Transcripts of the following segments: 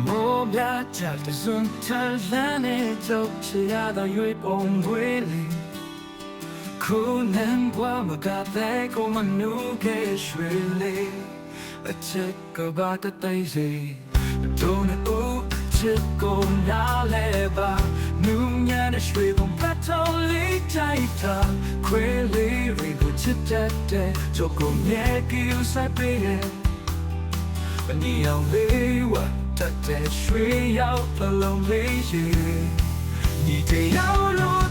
莫别家的孙他懒的走，是呀到越崩溃里。苦难过么个在过么努给水里，而这个把的对谁，都能无这个拿来吧，努年的水崩把头里摘它，亏里里不知道的，做个面给有晒背的。你要理我， တက်တဲ့ရွှေရောက်ပလုံလေးရေ你这样落。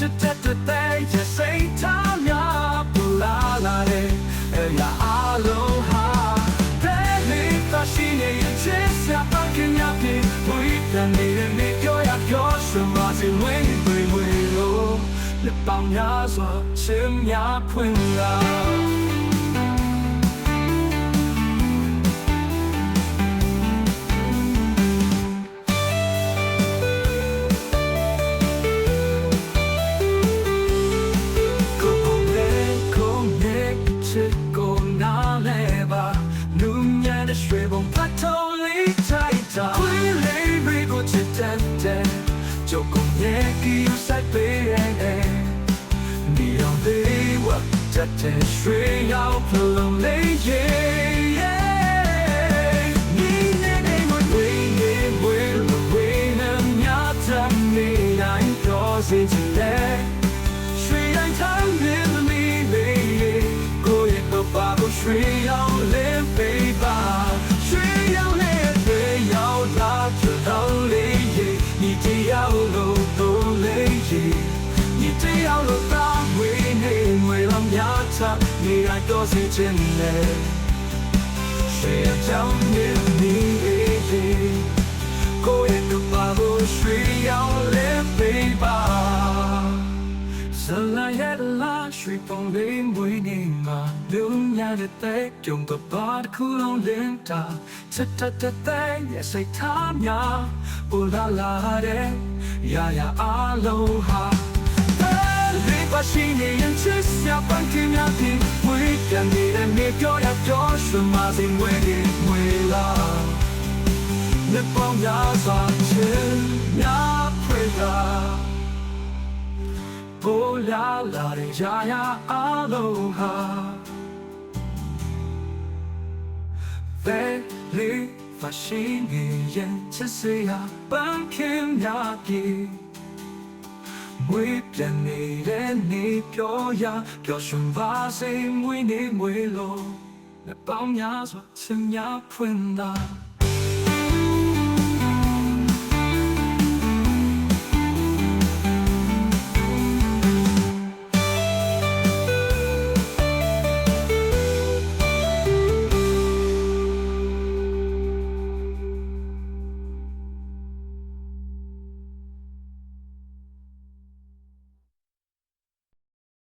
Cha cha cha te ya say ta nya bu la la de ya aloha te ni ta shi ne ya che sa pa ke nya pi mui ta ni de ni kyo ya kyo shu ma si mui mui mui lo le bao nya so chim nya phun la ကို ဆက်တဲ့ရွှေရောင်ဖလုံးလေးရေဒီနေ့ဒီမွေဝေးနေဝေးဝေးနမ်းရတဲ့နေတိုင်းတော့စင်တဲ့ရွှေတိုင်းချမ်းနေမီလေးကိုရဲ့ပပကိုရွှေရောင်လေးပေးပါရွှေရောင်လေးပေးရောက်တာချစ်တော်လေးရေဒီတရားလို့တော့လေးရေဒီတရားလို့ စာနေရတော့စေခြင်းလေရှေ့ချောင်းနေနေကိုရဲ့တူပါလို့ရွှေရောင်လေးပေးပါဆလာရဲ့လာရွှေပုံလေးမွေးနေမှာလူများတဲ့တဲ့ကြုံတော့ပါတခုလုံးလင်းတာတတတတဲ့ရဲ့စိတ်ထားများပူလာလာတဲ့ရာရာအလုံးဟာ လေးပါရှိနေရင်ချစ်စရာပန်းကင်းများပြီး ဝေးပြန်နေတဲ့နေပြောရပြောရွှေမစင်ဝဲနေဝေးလာလက်ပေါင်းများစွာချစ်များဖွေလာ Oh